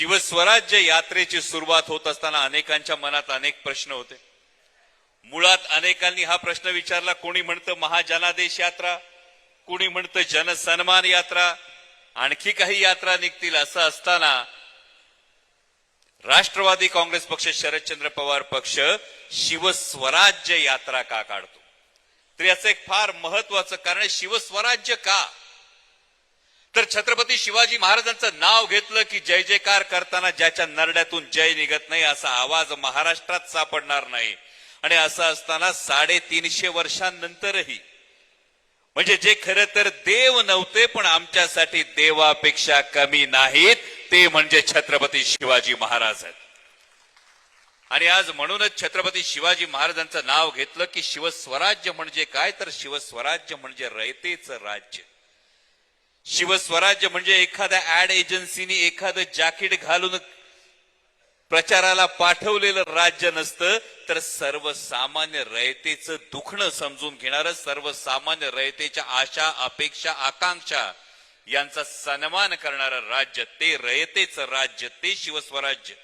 शिवस्वराज्य यात्रेची सुरुवात होत असताना अनेकांच्या मनात अनेक प्रश्न होते. मुळात अनेकांनी हा प्रश्न विचारला कोणी म्हणतं महाजनादेश यात्रा कोणी म्हणतं जनसन्मान यात्रा आणखी काही यात्रा निघतील असं असताना राष्ट्रवादी काँग्रेस पक्ष शरदचंद्र पवार पक्ष शिवस्वराज्य यात्रा का काढतो? तर याचं एक फार महत्वाचं कारण आहे शिवस्वराज्य का? तर छत्रपती शिवाजी महाराजांचं नाव घेतलं की जय जयकार करताना ज्याच्या नरड्यातून जय निघत नाही असा आवाज महाराष्ट्रात सापडणार नाही. आणि असं असताना साडेतीनशे वर्षांनंतरही म्हणजे जे खरं तर देव नव्हते पण आमच्यासाठी देवापेक्षा कमी नाहीत ते म्हणजे छत्रपती शिवाजी महाराज आहेत. आणि आज म्हणूनच छत्रपती शिवाजी महाराजांचं नाव घेतलं की शिवस्वराज्य म्हणजे काय? तर शिवस्वराज्य म्हणजे रयतेचं राज्य. शिवस्वराज्य म्हणजे एखाद्या ऍड एजन्सीनी एखादं जॅकेट घालून प्रचाराला पाठवलेलं राज्य नसतं तर सर्वसामान्य रयतेचं दुखणं समजून घेणारं सर्वसामान्य रयतेच्या आशा अपेक्षा आकांक्षा यांचा सन्मान करणारं राज्य ते रयतेचं राज्य ते शिवस्वराज्य.